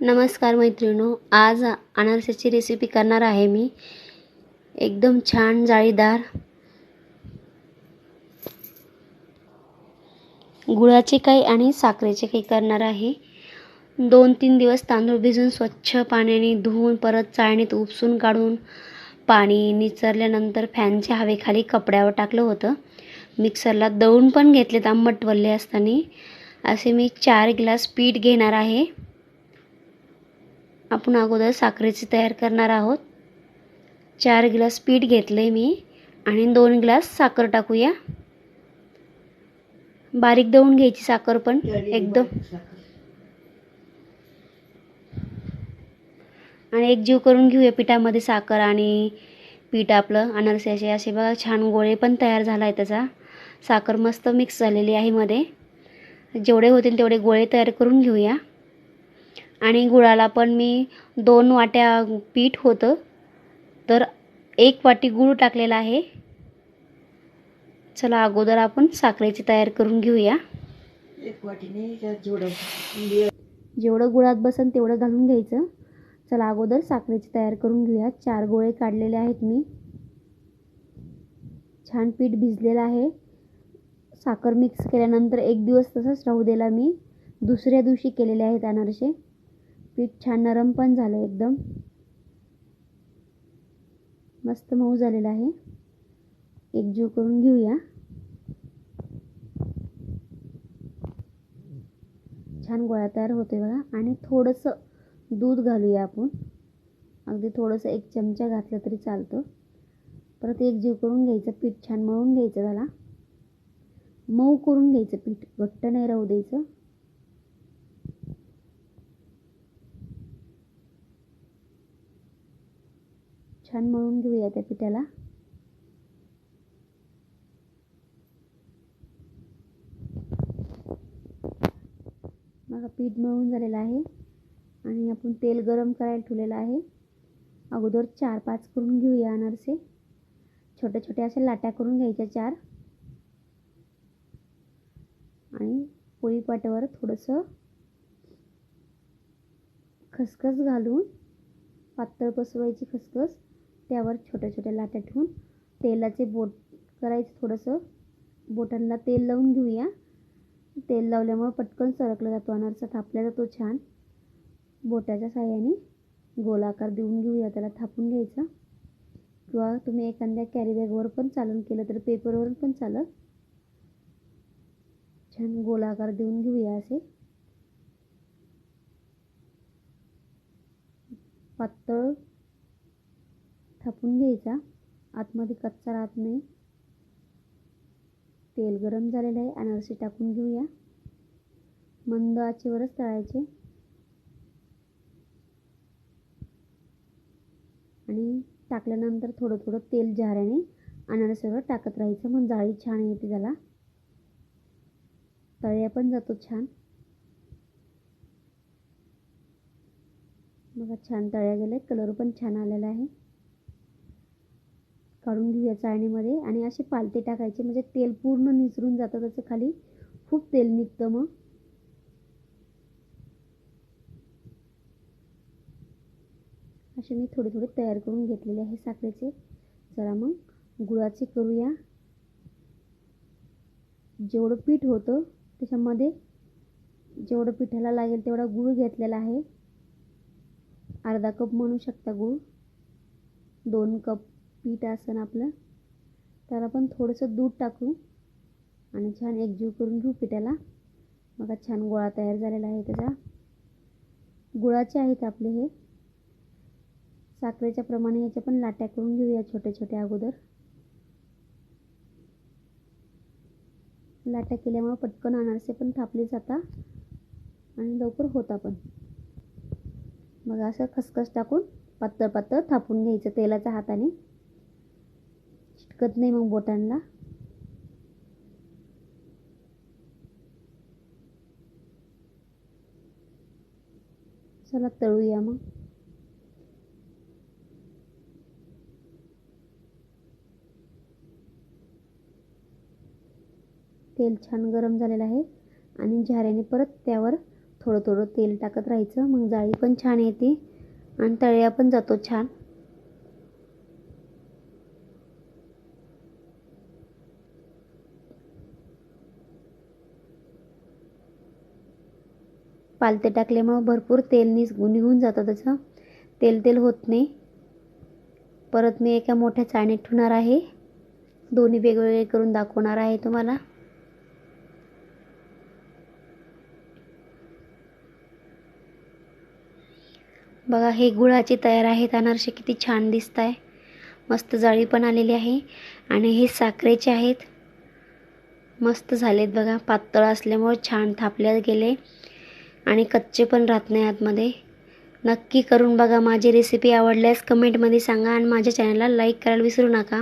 नमस्कार मैत्रिणो आज अनारसाची रेसिपी करणार आहे मी. एकदम छान जाळीदार गुळाचे काही आणि साखरेचे काही करणार आहे. दोन तीन दिवस तांदूळ भिजून स्वच्छ पाण्याने धुवून परत चाळणीत उपसून काढून पाणी निचरल्यानंतर फॅनच्या हवेखाली कपड्यावर टाकलं होतं. मिक्सरला दळून पण घेतलेत आंबट वल्ले असताना. असे मी चार ग्लास पीठ घेणार आहे. आपण अगोदर साखरेची तयार करणार आहोत. चार ग्लास पीठ घेतलं आहे मी आणि दोन ग्लास साखर टाकूया. बारीक दळून घ्यायची साखर पण एकदम. आणि एक जीव करून घेऊया पिठामध्ये साखर आणि पीठ आपलं अनारसाचे असे बघा छान गोळे पण तयार झाला आहे त्याचा. साखर मस्त मिक्स झालेली आहे मध्ये. जेवढे होतील तेवढे गोळे तयार करून घेऊया. आणि गुळाला पण मी दोन वाट्या पीठ होतं. तर एक वाटी गूळ टाकलेला आहे. चला अगोदर आपण साखरेची तयार करून घेऊया. एक वाटीने जेवढं जेवढं गुळात बसन तेवढं घालून घ्यायचं. चला अगोदर साखरेची तयार करून घेऊया. चार गोळे काढलेले आहेत मी. छान पीठ भिजलेलं आहे. साखर मिक्स केल्यानंतर एक दिवस तसंच राहू दिला मी. दुसऱ्या दिवशी केलेले आहेत अनारसे. पीठ छान नरम पण झालं एकदम. मस्त मऊ झालेलं आहे. एकजीव करून घेऊया. छान गोळा तयार होते बघा. आणि थोडंसं दूध घालूया आपण. अगदी थोडंसं एक चमचा घातलं तरी चालतं. परत एक जीव करून घ्यायचं. पीठ छान मळून घ्यायचं त्याला मऊ करून घ्यायचं पीठ. घट्ट नाही राहू द्यायचं. छान मळून घेऊया त्या पिठाला. बघा पीठ मळून झालेलं आहे. आणि आपण तेल गरम करायला ठेवलेलं आहे. अगोदर चार पाच करून घेऊया अनारसे. छोट्या छोट्या अशा लाट्या करून घ्यायच्या चार. आणि पोळीपाट्यावर थोडंसं खसखस घालून पातळ पसरवायची खसखस त्यावर छोट्या छोट्या लाट्या ठेवून तेलाचे बोट करायचं थोडंसं. बोटांना तेल लावून घेऊया. तेल लावल्यामुळे पटकन सरकला जातो अनारसा थापला जातो छान. बोटाच्या साह्याने गोलाकार देऊन घेऊया त्याला थापून घ्यायचा. किंवा तुम्ही एखाद्या कॅरीबॅगवर पण चालून केलं तर पेपरवर पण चालत. छान गोलाकार देऊन घेऊया असे. पातळ थापून घ्यायचा. आतमध्ये कच्चा राहत नाही. तेल गरम झालेलं आहे. अनारसे टाकून घेऊया. मंद आचेवरच तळायचे. आणि टाकल्यानंतर थोडं थोडं तेल झाऱ्याने अनारसावर टाकत राहायचं. मग जाळी छान येते त्याला. तळ्या पण जातो छान. बघा छान तळ्या गेले कलर पण छान आलेला आहे. काढून घेऊया चाळणीमध्ये. आणि असे पालते टाकायचे म्हणजे तेल पूर्ण निसरून जातं त्याचं खाली. खूप तेल निघतं मग. असे मी थोडे थोडे तयार करून घेतलेले आहे साखरेचे. चला मग गुळाचे करूया. जेवढं पीठ होतं त्याच्यामध्ये जेवढं पिठाला लागेल तेवढा गूळ घेतलेला आहे. अर्धा कप म्हणू शकता गूळ. दोन कप पीठ असेल आपलं. तर पण थोडंसं दूध टाकू आणि छान एकजीव करून घेऊ पिठाला. बघा छान गोळा तयार झालेला आहे त्याचा. गुळाचे आहेत आपले हे. साखरेच्या प्रमाणे याच्या पण लाट्या करून घेऊया छोट्या छोट्या अगोदर. लाट्या केल्यामुळे पटकन अनारसे पण थापले जातात आणि लवकर होता पण. मग असं खसखस टाकून पातळ पातळ थापून घ्यायचं तेलाच्या हाताने. चिटकत नाही मग बोटांना. चला तळूया मग. तेल छान गरम झालेलं आहे. आणि झाऱ्याने परत त्यावर थोडं थोडं तेल टाकत राहायचं. मग जाळी पण छान येते. आणि तळ्या पण जातो छान. पालते टाकल्यामुळं भरपूर तेल निघून निघून जातं त्याचं. तेल तेल होत नाही. परत मी एका मोठ्या चाळणीत ठेवणार आहे. दोन्ही वेगवेगळे करून दाखवणार आहे तुम्हाला. बघा हे गुळाचे तयार आहेत. अनारसे किती छान दिसत आहे मस्त जाळी पण आलेली आहे. आणि हे साखरेचे आहेत. मस्त झालेत बघा. पातळ असल्यामुळे छान थापल्या गेले. आणि कच्चे पण राहत नाही आतमध्ये. नक्की करून बघा. माझी रेसिपी आवडल्यास कमेंटमध्ये सांगा आणि माझ्या चॅनलला लाईक करायला विसरू नका.